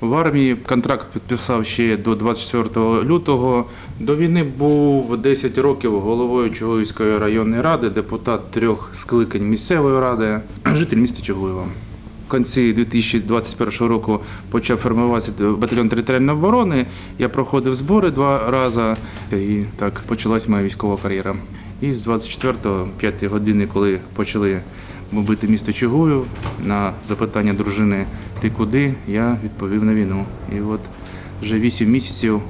в армії. Контракт підписав ще до 24 лютого. До війни був 10 років головою Чугуївської районної ради, депутат трьох скликань місцевої ради, житель міста Чугуєва. В кінці 2021 року почав формуватися батальйон територіальної оборони. Я проходив збори два рази, і так почалась моя військова кар'єра. І з 24-го, 5 години, коли почали бомбити місто Чугуїв, на запитання дружини Ти куди? я відповів на війну. І от вже 8 місяців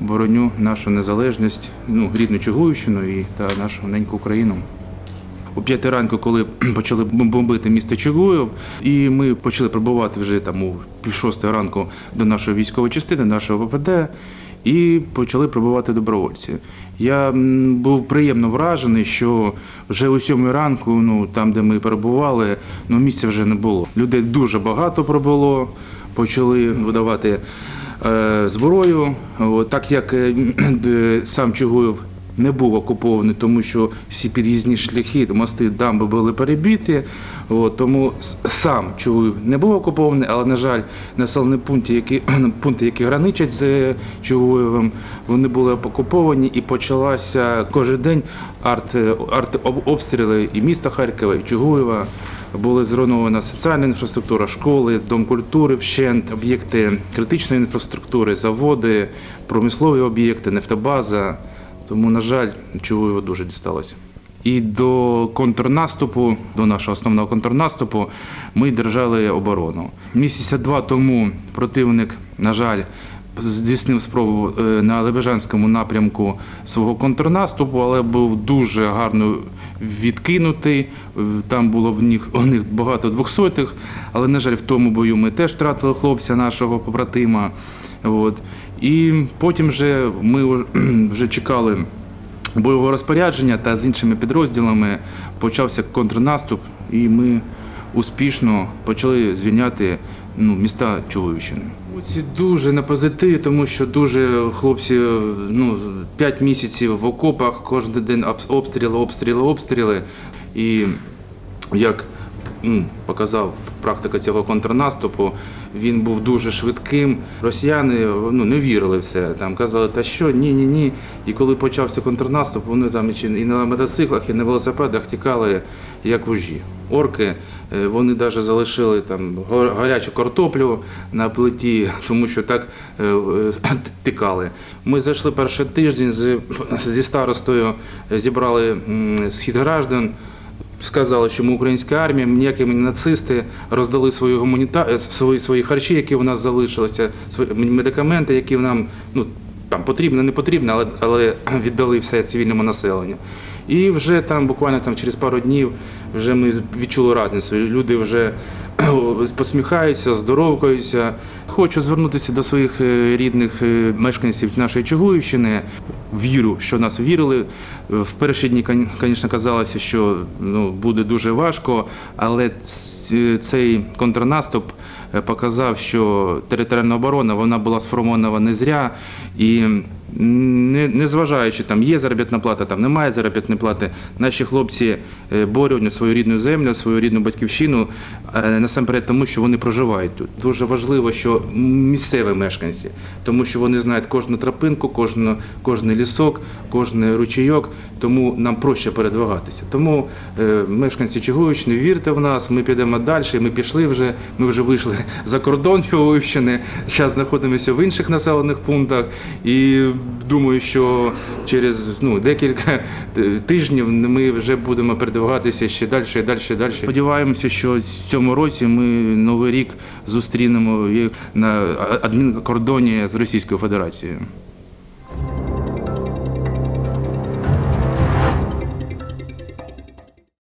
бороню нашу незалежність, ну, рідну Чугуївщину і та нашу неньку Україну. О п'ятій ранку, коли почали бомбити місто Чугуїв, і ми почали прибувати вже там у пів шостої ранку до нашої військової частини, нашого ВПД, і почали прибувати добровольці. Я був приємно вражений, що вже о сьомій ранку, ну там, де ми перебували, ну місця вже не було. Людей дуже багато прибуло, почали видавати е, зброю. От, так як е, сам Чугуїв не був окупований, тому що всі під'їзні шляхи, мости, дамби були перебиті. От, тому сам Чугуїв не був окупований, але, на жаль, населені пункти, які, пункти, які граничать з е, Чугуєвим, вони були окуповані і почалася кожен день арт, артобстріли і міста Харкова, і Чугуєва. Були зруйнована соціальна інфраструктура, школи, дом культури, вщент, об'єкти критичної інфраструктури, заводи, промислові об'єкти, нефтобаза. Тому, на жаль, Чугуєву дуже дісталося. І до контрнаступу, до нашого основного контрнаступу, ми держали оборону. Місяця два тому противник, на жаль, здійснив спробу е, на Лебежанському напрямку свого контрнаступу, але був дуже гарно відкинутий. Е, Там було в них, у них багато двохсотих, але, на жаль, в тому бою ми теж втратили хлопця нашого побратима. От. І потім вже ми вже чекали бойового розпорядження та з іншими підрозділами почався контрнаступ, і ми успішно почали звільняти ну, міста Чугуївщини. Ці дуже на позитиві, тому що дуже хлопці ну, 5 місяців в окопах, кожен день обстріли, обстріли, обстріли. І як показав практика цього контрнаступу, він був дуже швидким. Росіяни ну, не вірили в це. Там казали, та що, ні, ні, ні. І коли почався контрнаступ, вони там і на мотоциклах, і на велосипедах тікали як вужі. Орки, е, вони навіть залишили там гарячу картоплю на плиті, тому що так е, е, тікали. Ми зайшли перший тиждень зі старостою, зібрали схід граждан. Сказали, що ми українська армія, ніякі ми нацисти, роздали свої гуманіта... е, свої, свої харчі, які у нас залишилися, свої медикаменти, які нам ну, там потрібно, не потрібно, але, але віддали все цивільному населенню. І вже там буквально там через пару днів вже ми відчули різницю. Люди вже посміхаються, здоровкаються. Хочу звернутися до своїх е, рідних е, мешканців нашої Чугуївщини. Вірю, що нас вірили. В перші дні, звісно, казалося, що ну, буде дуже важко, але цей контрнаступ е, показав, що територіальна оборона вона була сформована не зря. І не, незважаючи, там є заробітна плата, там немає заробітної плати, наші хлопці борють на свою рідну землю, свою рідну батьківщину, насамперед тому, що вони проживають тут. Дуже важливо, що місцеві мешканці, тому що вони знають кожну тропинку, кожну, кожний лісок, кожний ручейок, тому нам проще передвигатися. Тому е, мешканці Чугуївщини, вірте в нас, ми підемо далі, ми пішли вже, ми вже вийшли за кордон Чугуївщини, зараз знаходимося в інших населених пунктах і думаю, що через ну, декілька е, тижнів ми вже будемо передвигатися ще далі, далі, далі. Сподіваємося, що в цьому році ми Новий рік зустрінемо на адмінкордоні з Російською Федерацією.